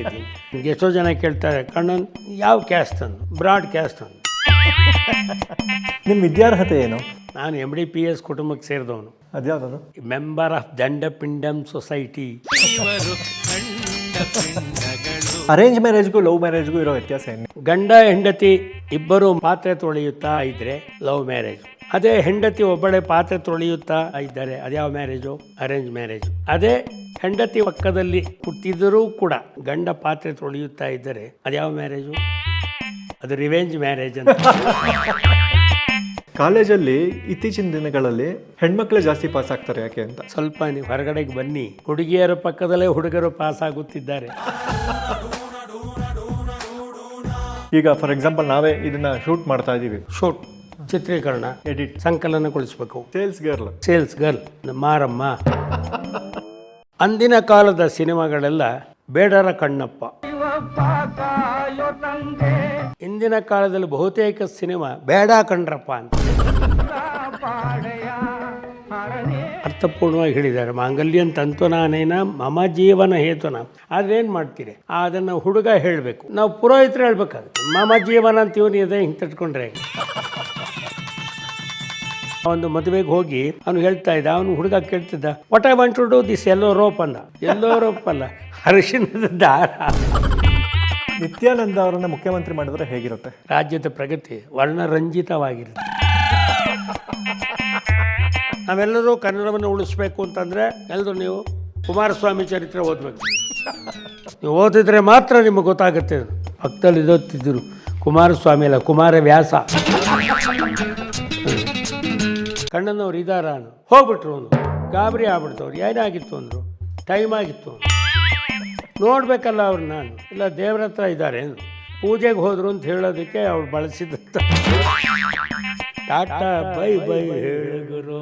ಇದ್ದೀನಿ ನಿಮ್ಗೆ ಎಷ್ಟೋ ಜನ ಕೇಳ್ತಾರೆ ಕಣ್ಣನ್ ಯಾವ ಕ್ಯಾಸ್ಟ್ ಅಂದು ಬ್ರಾಡ್ ಕ್ಯಾಸ್ಟ್ ಅಂದು ನಿಮ್ಮ ವಿದ್ಯಾರ್ಹತೆ ಏನು? ನಾನು ಎಂ ಡಿ ಪಿ ಎಸ್ ಕುಟುಂಬಕ್ಕೆ ಸೇರಿದವನು. ಅದ್ಯಾವ್ದು ಮೆಂಬರ್ ಆಫ್ ದಂಡ ಪಿಂಡಮ್ ಸೊಸೈಟಿ ಅರೇಂಜ್ ಮ್ಯಾರೇಜ್ಗೂ ಲವ್ ಮ್ಯಾರೇಜ್ಗೂ ಇರೋ ವ್ಯತ್ಯಾಸ ಏನು? ಗಂಡ ಹೆಂಡತಿ ಇಬ್ಬರು ಪಾತ್ರೆ ತೊಳೆಯುತ್ತಾ ಇದ್ರೆ ಲವ್ ಮ್ಯಾರೇಜ್ ಅದೇ ಹೆಂಡತಿ ಒಬ್ಬಳೆ ಪಾತ್ರೆ ತೊಳೆಯುತ್ತಾ ಇದ್ದಾರೆ. ಅದ್ಯಾವ ಮ್ಯಾರೇಜು? Arrange marriage. ಅದೇ ಹೆಂಡತಿ ಪಕ್ಕದಲ್ಲಿ ಹುಟ್ಟಿದರೂ ಕೂಡ ಗಂಡ ಪಾತ್ರೆ ತೊಳೆಯುತ್ತಾ ಇದ್ದರೆ ಅದ್ಯಾವ ಮ್ಯಾರೇಜು? ಅದು ರಿವೆಂಜ್ ಮ್ಯಾರೇಜ್ ಅಂತ. ಕಾಲೇಜಲ್ಲಿ ಇತ್ತೀಚಿನ ದಿನಗಳಲ್ಲಿ ಹೆಣ್ಮಕ್ಳು ಜಾಸ್ತಿ ಪಾಸ್ ಆಗ್ತಾರೆ ಯಾಕೆ ಅಂತ? ಸ್ವಲ್ಪ ನೀವು ಹೊರಗಡೆಗೆ ಬನ್ನಿ. ಹುಡುಗಿಯರ ಪಕ್ಕದಲ್ಲೇ ಹುಡುಗರು ಪಾಸ್ ಆಗುತ್ತಿದ್ದಾರೆ. ಈಗ ಫಾರ್ ಎಕ್ಸಾಂಪಲ್ ನಾವೇ ಇದನ್ನ ಶೂಟ್ ಮಾಡ್ತಾ ಇದೀವಿ ಶೂಟ್ ಚಿತ್ರೀಕರಣ ಎಡಿಟ್ ಸಂಕಲನಗೊಳಿಸಬೇಕು. Sales girl sales girl Maramma. ಅಂದಿನ ಕಾಲದ ಸಿನಿಮಾಗಳೆಲ್ಲ ಬೇಡರ ಕಣ್ಣಪ್ಪ. ಇಂದಿನ ಕಾಲದಲ್ಲಿ ಬಹುತೇಕ ಸಿನಿಮಾ ಬೇಡ ಕಣ್ರಪ್ಪ ಅಂತ. ಅರ್ಥಪೂರ್ಣವಾಗಿ ಹೇಳಿದ್ದಾರೆ. ಮಾಂಗಲ್ಯನ್ ತಂತುನಾನೇನ ಮಮ ಜೀವನ ಹೇತುನ. ಏನು ಮಾಡ್ತೀರಿ? ಅದನ್ನು ಹುಡುಗ ಹೇಳಬೇಕು. ನಾವು ಪುರೋಹಿತರು ಹೇಳ್ಬೇಕಾಗುತ್ತೆ. ಮಮ ಜೀವನ ಅಂತ ಇವನು ಇದೆ ಹಿಂಗೆ ತಟ್ಕೊಂಡ್ರೆ? ಒಂದು ಮದುವೆಗೆ ಹೋಗಿ ಅವನು ಹೇಳ್ತಾ ಇದ್ದ ಅವನು ಹುಡುಗ ಕೇಳ್ತಿದ್ದ what I want to do this yellow rope ಅಂದ. ಎಲ್ಲೋ ರೋಪ್ ಅಲ್ಲ ಅರಿಶಿಣದ ದಾರ. ನಿತ್ಯಾನಂದ ಅವರನ್ನ ಮುಖ್ಯಮಂತ್ರಿ ಮಾಡಿದ್ರೆ ಹೇಗಿರುತ್ತೆ? ರಾಜ್ಯದ ಪ್ರಗತಿ ವರ್ಣರಂಜಿತವಾಗಿರುತ್ತೆ. ನಾವೆಲ್ಲರೂ ಕನ್ನಡವನ್ನು ಉಳಿಸ್ಬೇಕು ಅಂತಂದರೆ ಎಲ್ಲರೂ ನೀವು ಕುಮಾರಸ್ವಾಮಿ ಚರಿತ್ರೆ ಓದಬೇಕು. ನೀವು ಓದಿದ್ರೆ ಮಾತ್ರ ನಿಮಗೆ ಗೊತ್ತಾಗುತ್ತೆ ಅದು. ಪಕ್ಕದಲ್ಲಿ ಓದ್ತಿದ್ದರು ಕುಮಾರಸ್ವಾಮಿ ಅಲ್ಲ ಕುಮಾರ ವ್ಯಾಸ ಕಣ್ಣನವ್ರು ಇದಾರ ಅನ್ನು. ಹೋಗ್ಬಿಟ್ರು ಅವನು. ಗಾಬರಿ ಆಗ್ಬಿಡ್ತವ್ರು. ಏನಾಗಿತ್ತು ಅಂದರು? ಟೈಮ್ ಆಗಿತ್ತು ನೋಡಬೇಕಲ್ಲ ಅವ್ರು ನಾನು. ಇಲ್ಲ ದೇವ್ರ ಹತ್ರ ಇದ್ದಾರೆ. ಪೂಜೆಗೆ ಹೋದ್ರು ಅಂತ ಹೇಳೋದಕ್ಕೆ ಅವ್ರು ಬಳಸಿದಂತ. Tata bye bye ಹೇಳುಗರು